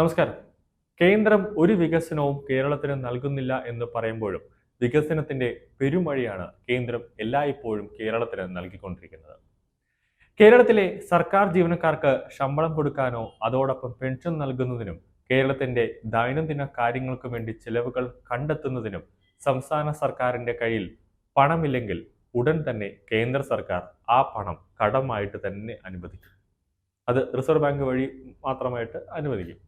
നമസ്കാരം. കേന്ദ്രം ഒരു വികസനവും കേരളത്തിന് നൽകുന്നില്ല എന്ന് പറയുമ്പോഴും വികസനത്തിന്റെ പെരുമഴിയാണ് കേന്ദ്രം എല്ലായ്പ്പോഴും കേരളത്തിന് നൽകിക്കൊണ്ടിരിക്കുന്നത്. കേരളത്തിലെ സർക്കാർ ജീവനക്കാർക്ക് ശമ്പളം കൊടുക്കാനോ അതോടൊപ്പം പെൻഷൻ നൽകുന്നതിനും കേരളത്തിന്റെ ദൈനംദിന കാര്യങ്ങൾക്ക് വേണ്ടി ചിലവുകൾ കണ്ടെത്തുന്നതിനും സംസ്ഥാന സർക്കാരിന്റെ കയ്യിൽ പണമില്ലെങ്കിൽ ഉടൻ തന്നെ കേന്ദ്ര സർക്കാർ ആ പണം കടമായിട്ട് തന്നെ അനുവദിക്കും. അത് റിസർവ് ബാങ്ക് വഴി മാത്രമായിട്ട് അനുവദിക്കും.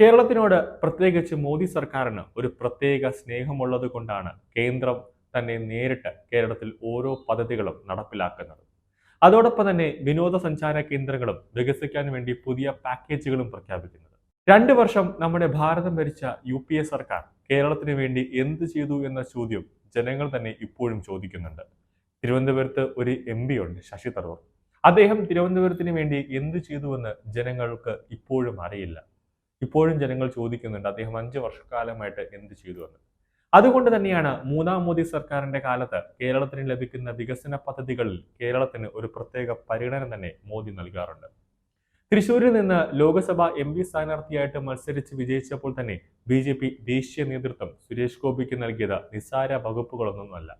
കേരളത്തിനോട് പ്രത്യേകിച്ച് മോദി സർക്കാരിന് ഒരു പ്രത്യേക സ്നേഹമുള്ളത് കൊണ്ടാണ് കേന്ദ്രം തന്നെ നേരിട്ട് കേരളത്തിൽ ഓരോ പദ്ധതികളും നടപ്പിലാക്കുന്നത്. അതോടൊപ്പം തന്നെ വിനോദസഞ്ചാര കേന്ദ്രങ്ങളും വികസിക്കാൻ വേണ്ടി പുതിയ പാക്കേജുകളും പ്രഖ്യാപിക്കുന്നത്. രണ്ടു വർഷം നമ്മുടെ ഭാരതം ഭരിച്ച യു പി എ സർക്കാർ കേരളത്തിന് വേണ്ടി എന്ത് ചെയ്തു എന്ന ചോദ്യം ജനങ്ങൾ തന്നെ ഇപ്പോഴും ചോദിക്കുന്നുണ്ട്. തിരുവനന്തപുരത്ത് ഒരു എം പി ഉണ്ട് ശശി തരൂർ. അദ്ദേഹം തിരുവനന്തപുരത്തിന് വേണ്ടി എന്ത് ചെയ്തുവെന്ന് ജനങ്ങൾക്ക് ഇപ്പോഴും അറിയില്ല. ഇപ്പോഴും ജനങ്ങൾ ചോദിക്കുന്നുണ്ട് അദ്ദേഹം അഞ്ച് വർഷക്കാലമായിട്ട് എന്ത് ചെയ്തു എന്ന്. അതുകൊണ്ട് തന്നെയാണ് മൂന്നാം മോദി സർക്കാരിന്റെ കാലത്ത് കേരളത്തിന് ലഭിക്കുന്ന വികസന പദ്ധതികളിൽ കേരളത്തിന് ഒരു പ്രത്യേക പരിഗണന തന്നെ മോദി നൽകാറുണ്ട്. തൃശൂരിൽ നിന്ന് ലോക്സഭ എം പി സ്ഥാനാർത്ഥിയായിട്ട് മത്സരിച്ച് വിജയിച്ചപ്പോൾ തന്നെ ബി ജെ പി ദേശീയ നേതൃത്വം സുരേഷ് ഗോപിക്ക് നൽകിയത് നിസ്സാര വകുപ്പുകളൊന്നുമല്ല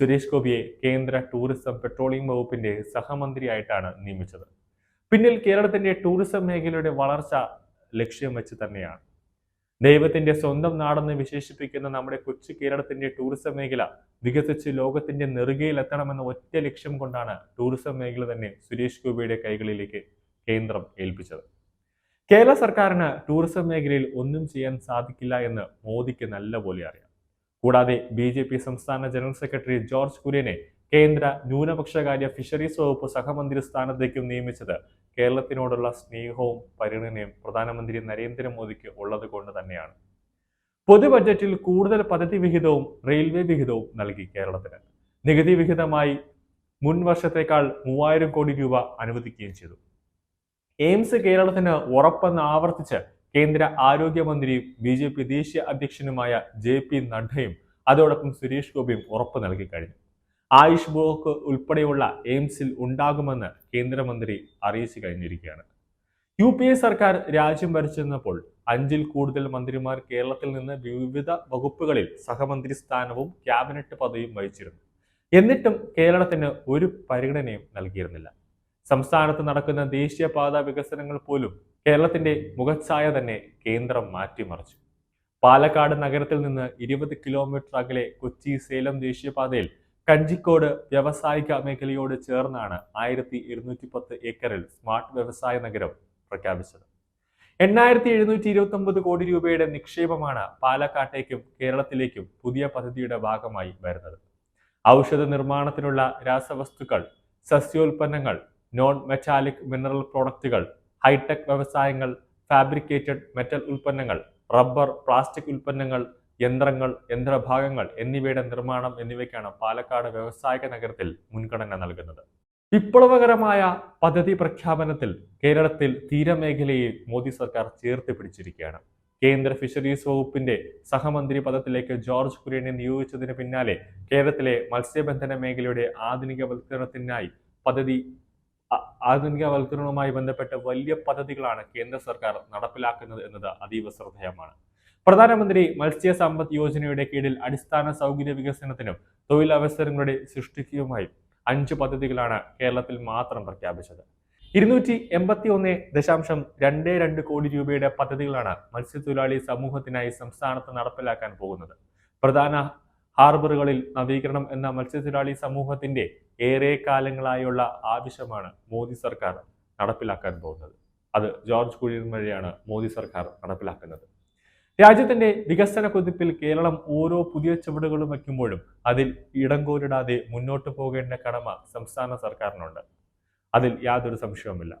സുരേഷ് ഗോപിയെ കേന്ദ്ര ടൂറിസം പെട്രോളിയം വകുപ്പിന്റെ സഹമന്ത്രിയായിട്ടാണ് നിയമിച്ചത്. പിന്നിൽ കേരളത്തിന്റെ ടൂറിസം മേഖലയുടെ വളർച്ച ലക്ഷ്യം വെച്ച് തന്നെയാണ്. ദൈവത്തിന്റെ സ്വന്തം നാടെന്ന് വിശേഷിപ്പിക്കുന്ന നമ്മുടെ കൊച്ചു കേരളത്തിന്റെ ടൂറിസം മേഖല വികസിച്ച് ലോകത്തിന്റെ നെറുകയിലെത്തണമെന്ന ഒറ്റ ലക്ഷ്യം കൊണ്ടാണ് ടൂറിസം മേഖല തന്നെ സുരേഷ് ഗോപിയുടെ കൈകളിലേക്ക് കേന്ദ്രം ഏൽപ്പിച്ചത്. കേരള സർക്കാരിന് ടൂറിസം മേഖലയിൽ ഒന്നും ചെയ്യാൻ സാധിക്കില്ല എന്ന് മോദിക്ക് നല്ലപോലെ അറിയാം. കൂടാതെ ബി സംസ്ഥാന ജനറൽ സെക്രട്ടറി ജോർജ് കുര്യനെ കേന്ദ്ര ന്യൂനപക്ഷകാര്യ ഫിഷറീസ് വകുപ്പ് സഹമന്ത്രി സ്ഥാനത്തേക്കും നിയമിച്ചത് കേരളത്തിനോടുള്ള സ്നേഹവും പരിഗണനയും പ്രധാനമന്ത്രി നരേന്ദ്രമോദിക്ക് ഉള്ളത് കൊണ്ട് തന്നെയാണ്. പൊതു ബജറ്റിൽ കൂടുതൽ പദ്ധതി വിഹിതവും റെയിൽവേ വിഹിതവും നൽകി കേരളത്തിന്. നികുതി വിഹിതമായി മുൻ വർഷത്തേക്കാൾ മൂവായിരം കോടി രൂപ അനുവദിക്കുകയും ചെയ്തു. എയിംസ് കേരളത്തിന് ഉറപ്പെന്ന് ആവർത്തിച്ച് കേന്ദ്ര ആരോഗ്യമന്ത്രിയും ബി ജെ പി ദേശീയ അധ്യക്ഷനുമായ ജെ പി നഡ്ഡയും അതോടൊപ്പം സുരേഷ് ഗോപിയും ഉറപ്പ് നൽകി കഴിഞ്ഞു. ആയുഷ് ബ്ലോക്ക് ഉൾപ്പെടെയുള്ള എയിംസിൽ ഉണ്ടാകുമെന്ന് കേന്ദ്രമന്ത്രി അറിയിച്ചു കഴിഞ്ഞിരിക്കുകയാണ്. യു പി എ സർക്കാർ രാജ്യം ഭരിച്ചിരുന്നപ്പോൾ അഞ്ചിൽ കൂടുതൽ മന്ത്രിമാർ കേരളത്തിൽ നിന്ന് വിവിധ വകുപ്പുകളിൽ സഹമന്ത്രി സ്ഥാനവും ക്യാബിനറ്റ് പദവിയും വഹിച്ചിരുന്നു. എന്നിട്ടും കേരളത്തിന് ഒരു പരിഗണനയും നൽകിയിരുന്നില്ല. സംസ്ഥാനത്ത് നടക്കുന്ന ദേശീയപാത വികസനങ്ങൾ പോലും കേരളത്തിന്റെ മുഖച്ഛായ തന്നെ കേന്ദ്രം മാറ്റിമറിച്ചു. പാലക്കാട് നഗരത്തിൽ നിന്ന് ഇരുപത് കിലോമീറ്റർ അകലെ കൊച്ചി സേലം ദേശീയപാതയിൽ കഞ്ചിക്കോട് വ്യവസായിക മേഖലയോട് ചേർന്നാണ് ആയിരത്തി ഇരുന്നൂറ്റി പത്ത് ഏക്കറിൽ സ്മാർട്ട് വ്യവസായ നഗരം പ്രഖ്യാപിച്ചത്. എണ്ണായിരത്തി എഴുന്നൂറ്റി ഇരുപത്തി ഒമ്പത് കോടി രൂപയുടെ നിക്ഷേപമാണ് പാലക്കാട്ടേക്കും കേരളത്തിലേക്കും പുതിയ പദ്ധതിയുടെ ഭാഗമായി വരുന്നത്. ഔഷധ നിർമ്മാണത്തിനുള്ള രാസവസ്തുക്കൾ സസ്യോൽപ്പന്നങ്ങൾ നോൺ മെറ്റാലിക് മിനറൽ പ്രോഡക്റ്റുകൾ ഹൈടെക് വ്യവസായങ്ങൾ ഫാബ്രിക്കേറ്റഡ് മെറ്റൽ ഉൽപ്പന്നങ്ങൾ റബ്ബർ പ്ലാസ്റ്റിക് ഉൽപ്പന്നങ്ങൾ യന്ത്രങ്ങൾ യന്ത്രഭാഗങ്ങൾ എന്നിവയുടെ നിർമ്മാണം എന്നിവയ്ക്കാണ് പാലക്കാട് വ്യവസായിക നഗരത്തിൽ മുൻഗണന നൽകുന്നത്. വിപ്ലവകരമായ പദ്ധതി പ്രഖ്യാപനത്തിൽ കേരളത്തിൽ തീരമേഖലയെ മോദി സർക്കാർ ചേർത്ത് പിടിച്ചിരിക്കുകയാണ്. കേന്ദ്ര ഫിഷറീസ് വകുപ്പിന്റെ സഹമന്ത്രി പദത്തിലേക്ക് ജോർജ് കുര്യനെ നിയോഗിച്ചതിന് പിന്നാലെ കേരളത്തിലെ മത്സ്യബന്ധന മേഖലയുടെ ആധുനികവൽക്കരണത്തിനായി പദ്ധതി ആധുനികവൽക്കരണവുമായി ബന്ധപ്പെട്ട വലിയ പദ്ധതികളാണ് കേന്ദ്ര സർക്കാർ നടപ്പിലാക്കുന്നത് എന്നത് അതീവ ശ്രദ്ധേയമാണ്. പ്രധാനമന്ത്രി മത്സ്യ സമ്പദ് യോജനയുടെ കീഴിൽ അടിസ്ഥാന സൗകര്യ വികസനത്തിനും തൊഴിലവസരങ്ങളുടെ സൃഷ്ടിക്കുമായി അഞ്ച് പദ്ധതികളാണ് കേരളത്തിൽ മാത്രം പ്രഖ്യാപിച്ചത്. ഇരുന്നൂറ്റി എൺപത്തി ഒന്ന് ദശാംശം രണ്ട് രണ്ട് കോടി രൂപയുടെ പദ്ധതികളാണ് മത്സ്യത്തൊഴിലാളി സമൂഹത്തിനായി സംസ്ഥാനത്ത് നടപ്പിലാക്കാൻ പോകുന്നത്. പ്രധാന ഹാർബറുകളിൽ നവീകരണം എന്ന മത്സ്യത്തൊഴിലാളി സമൂഹത്തിന്റെ ഏറെ കാലങ്ങളായുള്ള ആവശ്യമാണ് മോദി സർക്കാർ നടപ്പിലാക്കാൻ പോകുന്നത്. അത് ജോർജ് കുഴിയൻ വഴിയാണ് മോദി സർക്കാർ നടപ്പിലാക്കുന്നത്. രാജ്യത്തിന്റെ വികസന കുതിപ്പിൽ കേരളം ഓരോ പുതിയ ചുവടുകളും വയ്ക്കുമ്പോഴും അതിൽ ഇടം കോരിടാതെ മുന്നോട്ട് പോകേണ്ട കടമ സംസ്ഥാന സർക്കാരിനുണ്ട്. അതിൽ യാതൊരു സംശയവുമില്ല.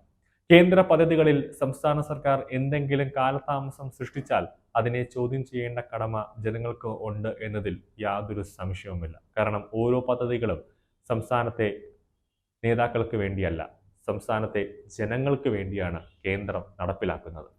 കേന്ദ്ര പദ്ധതികളിൽ സംസ്ഥാന സർക്കാർ എന്തെങ്കിലും കാലതാമസം സൃഷ്ടിച്ചാൽ അതിനെ ചോദ്യം ചെയ്യേണ്ട കടമ ജനങ്ങൾക്ക് ഉണ്ട് എന്നതിൽ യാതൊരു സംശയവുമില്ല. കാരണം ഓരോ പദ്ധതികളും സംസ്ഥാനത്തെ നേതാക്കൾക്ക് വേണ്ടിയല്ല സംസ്ഥാനത്തെ ജനങ്ങൾക്ക് വേണ്ടിയാണ് കേന്ദ്രം നടപ്പിലാക്കുന്നത്.